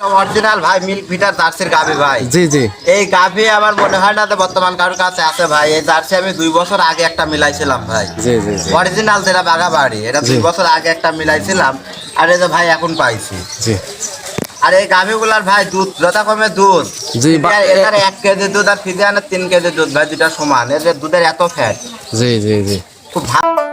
Original ভাই milk ভিটার জার্সির গাভি ভাই। জি জি। এই গাভি আমার মনে হয় না যে বর্তমান কারোর কাছে আছে ভাই। এই জার্সি আমি দুই বছর আগে একটা মিলাইছিলাম ভাই। জি জি জি। অরিজিনাল যেটা বাঘা বাড়ি এটা দুই বছর আগে একটা মিলাইছিলাম। আর এই যে ভাই এখন পাইছি। জি। আর এই গাভিগুলার ভাই দুধ যথাক্রমে দুধ। জি, এটার এক কেজি দুধ আর ফিজিয়ানের তিন কেজি দুধ ভাই দুটা সমান। এদের দুধের এত ফ্যাট জি জি জি। খুব ভালো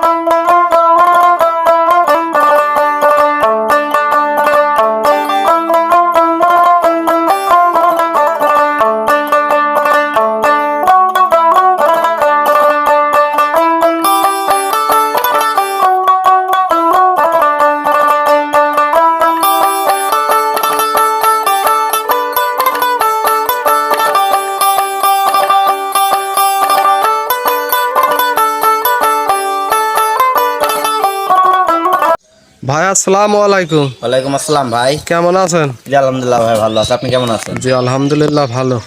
ভাই আসসালামু আলাইকুম। ওয়ালাইকুম আসসালাম ভাই। কেমন আছেন? জি আলহামদুলিল্লাহ ভাই ভালো আছে। আপনি কেমন আছেন? জি আলহামদুলিল্লাহ ভালো।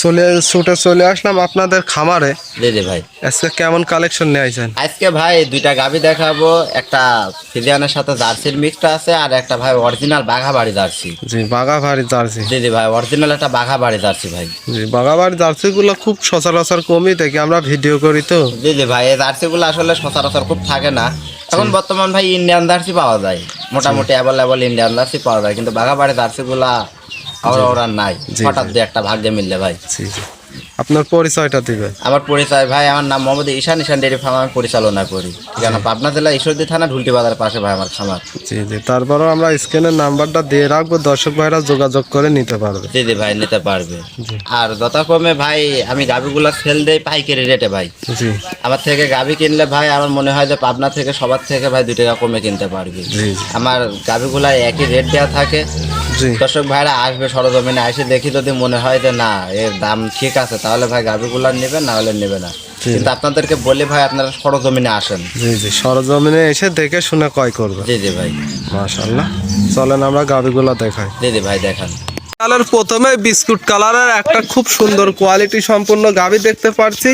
চলে ছুটে চলে আসলাম আপনাদের খামারে। জি জি ভাই। আজকে কেমন কালেকশন নিয়ে আইছেন? আজকে ভাই দুইটা গাভি দেখাবো একটা ফিজিয়ানের সাথে জার্সির মিক্সটা আছে আর একটা ভাই অরিজিনাল বাঘাবাড়ি জার্সি। জি বাগাবাড়ি জার্সি। জি জি ভাই অরিজিনাল একটা বাঘাবাড়ি জার্সি ভাই। জি বাগাবাড়ি জার্সিগুলো খুব সচরাচর কমই দেখি আমরা ভিডিও করি তো। জি জি ভাই এই জার্সিগুলো আসলে সচরাচর খুব থাকে না। এখন বর্তমান ভাই ইন্ডিয়ান জার্সি পাওয়া যায়। মোটামুটি অ্যাভেলেবল ইন্ডিয়ান জার্সি পাওয়া যায়। কিন্তু বাঘাবাড়ি জার্সিগুলা ওরা ওরা নাই। হঠাৎ। দিয়ে একটা ভাগ্যে মিললে ভাই। আপনার পরিচয়টা দিবেন। আমার পরিচয় ভাই আমার নাম মোহাম্মদ ঈশান ঈশান ডেয়ারি ফার্ম আমি পরিচালনা করি। ঠিকানা পাবনা জেলা ঈশ্বরদী থানা ঢুলটি বাজারের পাশে ভাই আমার খামার। জি জি তারপরেও আমরা স্ক্রিনের নাম্বারটা দিয়ে রাখব দর্শক ভাইরা যোগাযোগ করে নিতে পারবে। জি জি ভাই নিতে পারবে। আর যথাক্রমে ভাই আমি গাভিগুলো সেল দেই পাইকারি রেটে ভাই। জি। আমার থেকে গাভি কিনলে ভাই আমার মনে হয় যে পাবনা থেকে সবার থেকে ভাই দুই টাকা কমে কিনতে পারবি। আমার গাভিগুলা একই রেট দেওয়া থাকে। জি। দর্শক ভাইরা আসবে সরজমিনে এসে দেখি যদি মনে হয় যে না এর দাম ঠিক আছে তাহলে ভাই গাভীগুলা নেবে না হলে নেবে না। কিন্তু আপনাদেরকে বলে ভাই আপনারা সরজমিনে আসেন। জি জি সরজমিনে এসে দেখে শুনে কয় করবে জি জি ভাই। মাশাল্লাহ চলেন আমরা গাভীগুলা দেখাই। জি জি ভাই দেখান। কালার প্রথমে বিস্কুট কালারের একটা খুব সুন্দর কোয়ালিটি সম্পূর্ণ গাবি দেখতে পাচ্ছি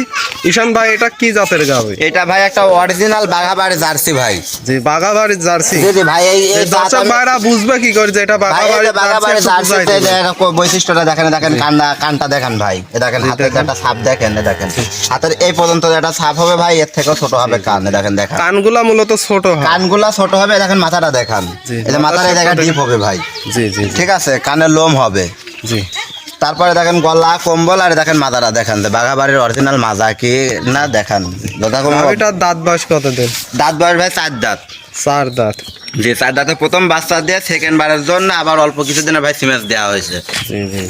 ঈশান ভাই এটা কি জাতের গাবি এটা ভাই একটা অরিজিনাল বাঘাবাড়ি জার্সি ভাই। জি বাগাবাড়ির জার্সি। জি জি ভাই এই দর্শক ভাইরা বুঝবে কি করে যে এটা এই বাঘাবাড়ি জার্সি বৈশিষ্ট্যটা দেখেন দেখেন কান্না কানটা দেখেন ভাই। এ দেখেন হাতে একটা ছাপ দেখেন এ দেখেন। হাতের এই পর্যন্ত একটা ছাপ হবে ভাই এর থেকেও ছোট হবে কান দেখেন দেখেন। কানগুলা মূলত ছোট হয়। কানগুলা ছোট হবে দেখেন মাথাটা দেখান। এই যে মাথা মাথার এই জায়গা ডিপ হবে ভাই। জি জি জি। ঠিক আছে কানের লোম হবে। জি। তারপরে দেখেন গলা কম্বল আর দেখেন মাথাটা দেখান। বাঘাবাড়ির অরিজিনাল মাজা কি না দেখান? দাদা দাঁত বয়স কত দিন দাঁত বয়স ভাই চার দাঁত। চার দাঁত। যে চার দাঁতে প্রথম বাচ্চা দিয়ে সেকেন্ড বারের জন্য আবার অল্প কিছুদিনে ভাই সিমেন্স দেওয়া হয়েছে। জি জি।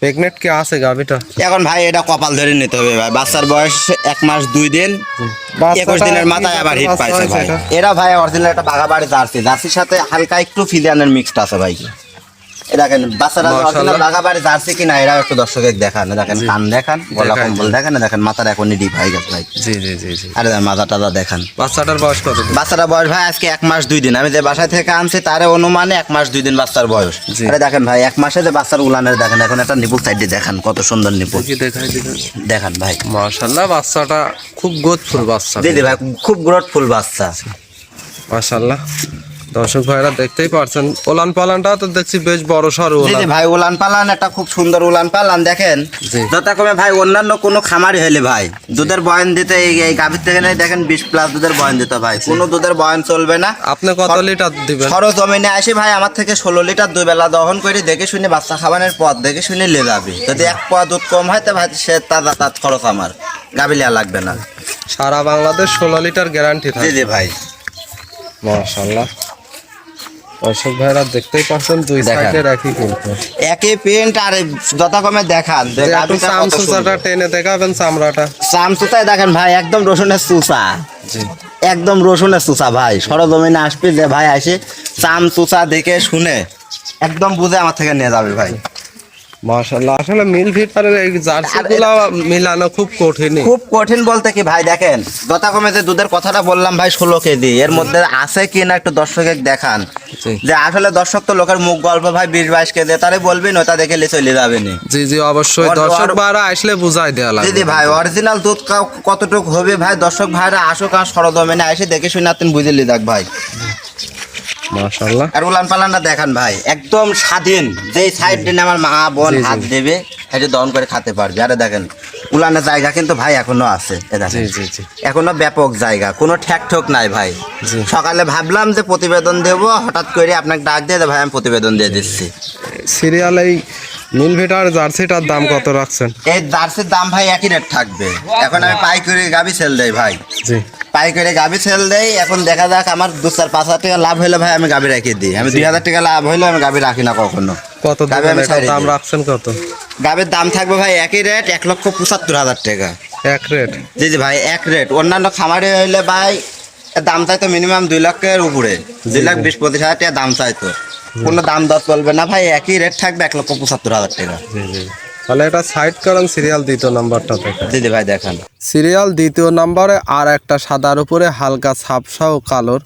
প্রেগনেন্ট কি আছে গাবিটা এখন ভাই এটা কপাল ধরে নিতে হবে ভাই। বাচ্চার বয়স এক মাস দুই দিন একুশ দিনের মাথায় আবার হিট পাইছে ভাই। এরা ভাই অরিজিনাল একটা বাঘাবাড়ি জার্সি। জার্সির সাথে হালকা একটু ফিলিয়ানের মিক্সড আছে ভাই। দেখেন বাচ্চারা মাশাআল্লাহ। বাঘাবাড়ি জার্সি কিনা এরা একটু দর্শকের দেখান। দেখেন কান দেখান গলা কম্বল দেখেন দেখেন মাথার এখনই ডিপ হয়ে গেছে ভাই। জি জি জি জি। আরে মাজা টাজা দেখান। বাচ্চাটার বয়স কত? দিন বাচ্চাটা বয়স ভাই আজকে এক মাস দুই দিন। আমি যে বাসায় থেকে আনছি তারে অনুমানে এক মাস দুই দিন বাচ্চার বয়স। আরে দেখেন ভাই এক মাসে যে বাচ্চার উলানের দেখেন এখন একটা নিপুল সাইডে দেখান কত সুন্দর নিপুল। দেখান ভাই। মাশাল্লাহ বাচ্চাটা খুব গোদফুল বাচ্চা। দিদি ভাই খুব গ্রোথফুল বাচ্চা। মাশাল্লাহ দর্শক ভাইরা দেখতেই পারছেন। ওলান পালানটা তো দেখছি বেশ বড় সড় দিদি ভাই উলান পালান একটা খুব সুন্দর উলান পালান দেখেন? জি। যথাক্রমে ভাই অন্যান্য কোনো খামারি হলে ভাই দুধের বয়ন দিতে এই গাভীর থেকে নেই দেখেন বিশ প্লাস দুধের বয়ন দিতে ভাই। কোনো দুধের বয়ন চলবে না। আপনি কত লিটার দিবেন? খরচ জমিনে আসি ভাই আমার থেকে ষোলো লিটার দুই বেলা দহন করে দেখে শুনে বাচ্চা খাবানোর পথ দেখে শুনে লে যাবে। যদি এক পোয়া দুধ কম হয় তো ভাই সে তার যাতায়াত খরচ আমার। গাভী লিয়া লাগবে না। সারা বাংলাদেশ ষোলো লিটার গ্যারান্টি জি থাকে। জি ভাই। মাশাল্লাহ দর্শক ভাইরা দেখতেই পাচ্ছেন দুই দেখান। সাইডে রাখি কিন্তু। একই প্রিন্ট আর যথাক্রমে দেখান। যে যে একটু গাভীটা কত চামচুচাটা। টেনে দেখাবেন চামড়াটা। চামচুচাই দেখেন ভাই একদম রসুনের চুচা। একদম রসুনের চুচা ভাই। সরজমিনে আসবি যে ভাই আসে চাম চুচা দেখে শুনে একদম বুঝে আমার থেকে নিয়ে যাবে ভাই। মাশাল্লাহ আসলে মিল ভিটারের এই জার্সিগুলো মিলানো খুব কঠিন খুব কঠিন বলতে কি ভাই দেখেন যথাক্রমে যে দুধের কথাটা বললাম ভাই ষোলো কেজি এর মধ্যে আছে কি না একটু দর্শকে দেখান। যে আসলে দর্শক তো লোকের মুখ গল্প ভাই বিশ বাইশ কেজি দেখে চলে যাবে নি। জি জি অবশ্যই। দর্শক ভাইরা আসলে বুঝাই দেওয়া লাগবে। দিদি ভাই অরিজিনাল দুধ কতটুকু হবে ভাই? দর্শক ভাইরা আসুক আর সরজমিনে এসে দেখে শুনে বুঝে লি দেখ ভাই। আর উলান পালানটা দেখান ভাই একদম স্বাধীন। যে সাইড দিন আমার মা বোন। হাত দেবে দহন করে খেতে পারবে। আরে দেখেন উলানের জায়গা কিন্তু ভাই এখনও আছে এখনও ব্যাপক জায়গা কোনো ঠোক নাই ভাই। সকালে ভাবলাম যে প্রতিবেদন দেবো হঠাৎ করে আপনাকে ডাক দিয়ে দে ভাই আমি প্রতিবেদন দিয়ে দিচ্ছি। সিরিয়াল এই মিলভেটার জার্সিটার দাম কত রাখছেন? এই জার্সির দাম ভাই একই রেট থাকবে। এখন আমি পাইকারি গাবি সেল দেই ভাই। জি। পাইকারি গাবি সেল দেই। এখন দেখা যাক আমার দু চার পাঁচ হাজার টাকা লাভ হলে ভাই আমি গাবি রেখে দিই। আমি দুই হাজার টাকা লাভ হলে আমি গাবি রাখি না কখনো। কত গাবি আমি দাম রাখছেন কত? গাবির দাম থাকবে ভাই একই রেট এক লক্ষ পঁচাত্তর হাজার টাকা। এক রেট জি জি ভাই এক রেট অন্যান্য খামারে হইলে ভাই দাম চাইতো মিনিমাম দুই লক্ষের উপরে। দুই লাখ বিশ পঁচিশ হাজার টাকা দাম চাইতো। কোনো দাম দর চলবে না ভাই একই রেট থাকবে এক লক্ষ পঁচাত্তর হাজার টাকা। তাহলে এটা সাইড করেন সিরিয়াল দ্বিতীয় নাম্বারটা জি জি ভাই দেখান। সিরিয়াল দ্বিতীয় নম্বরে আর একটা সাদার উপরে হালকা ছাপসা ও কালোর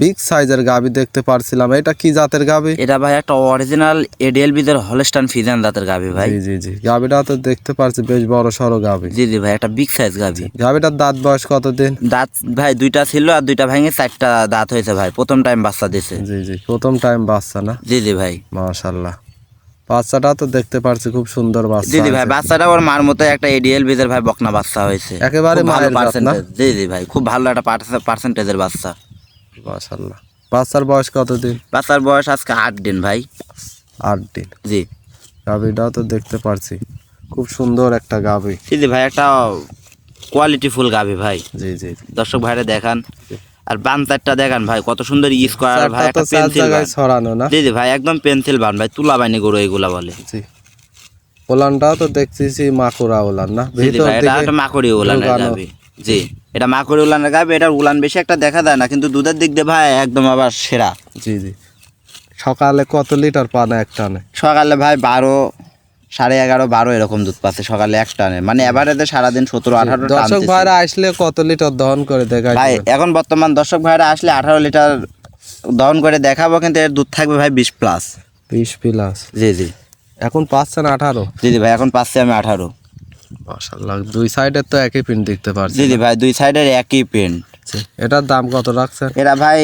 বিগ সাইজের গাবি দেখতে পারছিলাম। এটা কি জাতের গাবি? এটা ভাই একটা অরিজিনাল এডিএল বিদের হলস্টান ফিজান দাঁতের গাবি ভাই। জি জি জি। গাবিটা তো দেখতে পারছি বেশ বড় সড়ো গাবি। জি জি ভাই একটা বিগ সাইজ গাবি। গাবিটার দাঁত বয়স কতদিন? দাঁত ভাই দুইটা ছিল আর দুইটা ভেঙে চারটা দাঁত হয়েছে ভাই প্রথম টাইম বাচ্চা দিছে। জি জি প্রথম টাইম বাচ্চা না? জি জি ভাই। মাশাল্লাহ। বাচ্চাটা তো দেখতে পারছি খুব সুন্দর বাচ্চা জি জি ভাই বাচ্চাটা ওর মার মতো একটা এডিএল বিজের ভাই বকনা বাচ্চা হয়েছে। একেবারে ভালো? পার্সেন্টেজ জি জি ভাই খুব ভালো একটা পার্সেন্টেজের বাচ্চা। মাশাল্লাহ বাচ্চার বয়স কতদিন? বাচ্চার বয়স আজকে আট দিন ভাই। আট দিন। জি। গাবিটাও তো দেখতে পারছি। খুব সুন্দর একটা গাবি জি জি ভাই একটা কোয়ালিটি ফুল গাবি ভাই। জি জি। দর্শক ভাইরা দেখান। আর বান চারটা দেখান ভাই কত সুন্দর ইউজ করা ভাই একটা পেন্সিল ছড়ানো না? জি জি ভাই একদম পেন্সিল বান ভাই তুলা বাইনি গরু এগুলা বলে। জি। ওলানটাও তো দেখতেছি মাকুরা ওলান না? ভিতর এটা একটা মাকড়ি ঢুকানো। গাবি। জি এটা মাকড়ি উলানের গাবি এটার উলান বেশি একটা দেখা যায় না কিন্তু দুধের দিক দিয়ে ভাই একদম আবার সেরা। জি জি। সকালে কত লিটার পান এক টানে? সকালে ভাই বারো সাড়ে এগারো বারো এরকম দুধ পাচ্ছে সকালে এক টানে। মানে এবারে সারাদিন সতেরো আঠারো দর্শক ভাইরা আসলে কত লিটার দহন করে দেখায় ভাই এখন বর্তমান দর্শক ভাইরা আসলে আঠারো লিটার দহন করে দেখাবো কিন্তু এর দুধ থাকবে ভাই বিশ প্লাস বিশ প্লাস জি জি। এখন পাচ্ছেন আঠারো। জি জি ভাই এখন পাচ্ছি আমি আঠারো। মাশাল্লাহ দুই সাইডের তো একই পিন দেখতে পারছি জি জি ভাই দুই সাইডের একই পেন জি। এটার দাম কত রাখছেন? এরা ভাই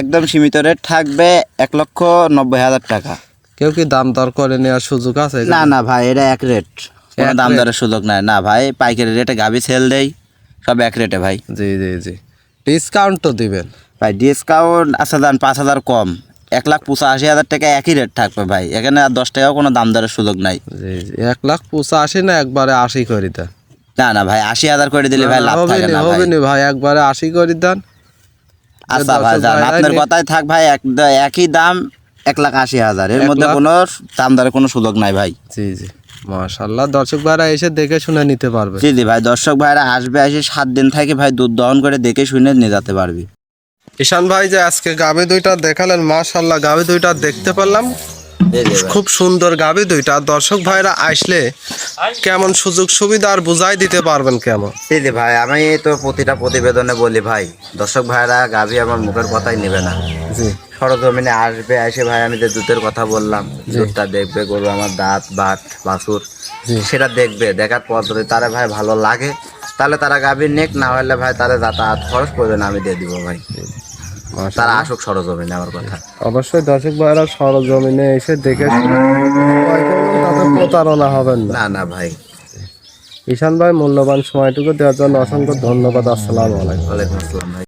একদম সীমিত রেট থাকবে এক লক্ষ নব্বই হাজার টাকা। কেউ কি দাম দর করে নেওয়ার সুযোগ আছে না না ভাই এটা এক রেট কোনো দাম দরের সুযোগ নাই। না ভাই পাইকারি রেটে গাবি সেল দেই সব এক রেটে ভাই। জি জি জি। ডিসকাউন্ট তো দিবেন। ভাই ডিসকাউন্ট আচ্ছা দান পাঁচ হাজার কম। এক লাখ পঁচাশি হাজার টাকা একই রেট থাকবে ভাই। এখানে আর দশ টাকাও কোনো দাম দরের সুযোগ নাই। জি জি। এক লাখ পঁচাশি না একবারে আশি করে দেন? না না ভাই আশি হাজার করে দিলে ভাই লাভ হবে থাকে না হবে ভাই। নি ভাই একবারে আশি করে দেন। আচ্ছা ভাই আপনার কথাই থাক ভাই এক একই দাম এক লাখ আশি হাজার। এর মধ্যে কোনো দাম দরের কোনো সুযোগ নাই ভাই। জি জি। মাশাল্লাহ দর্শক ভাইরা এসে দেখে শুনে নিতে পারবে। জি জি ভাই দর্শক ভাইরা আসবে এসে সাত দিন থাকে ভাই দুধ দহন করে দেখে শুনে নিয়ে যেতে পারবি। ঈশান ভাই যে আজকে গাভী দুইটা দেখালেন মাশাল্লাহ গাভী দুইটা দেখতে পারলাম। খুব সুন্দর গাভী দুইটা। দর্শক ভাইরা আসলে কেমন সুযোগ সুবিধা আর বুঝাই দিতে পারবেন কেমন? জি ভাই আমি তো প্রতিটা প্রতিবেদনে বলি ভাই দর্শক ভাইরা গাভী আমার মুখের কথাই নেবে না। জি। সরজমিনে আসবে এসে ভাই আমি যে দুধের কথা বললাম দুধটা দেখবে গরু আমার দাঁত বাট বাছুর সেটা দেখবে দেখার পর যদি তারা ভাই ভালো লাগে তাহলে তারা গাভীর নেক না হলে ভাই তাদের যাতায়াত খরচ করবে না আমি দিয়ে দিব ভাই। তারা আসুক সরজমিনে আমার কথা। অবশ্যই দর্শক ভাইরা সরজমিনে এসে দেখে প্রতারণা হবেন না। না না ভাই। ঈশান ভাই মূল্যবান সময়টুকু দেওয়ার জন্য অসংখ্য ধন্যবাদ। আসসালাম আলাইকুম। ওয়ালাইকুম আসসালাম ভাই।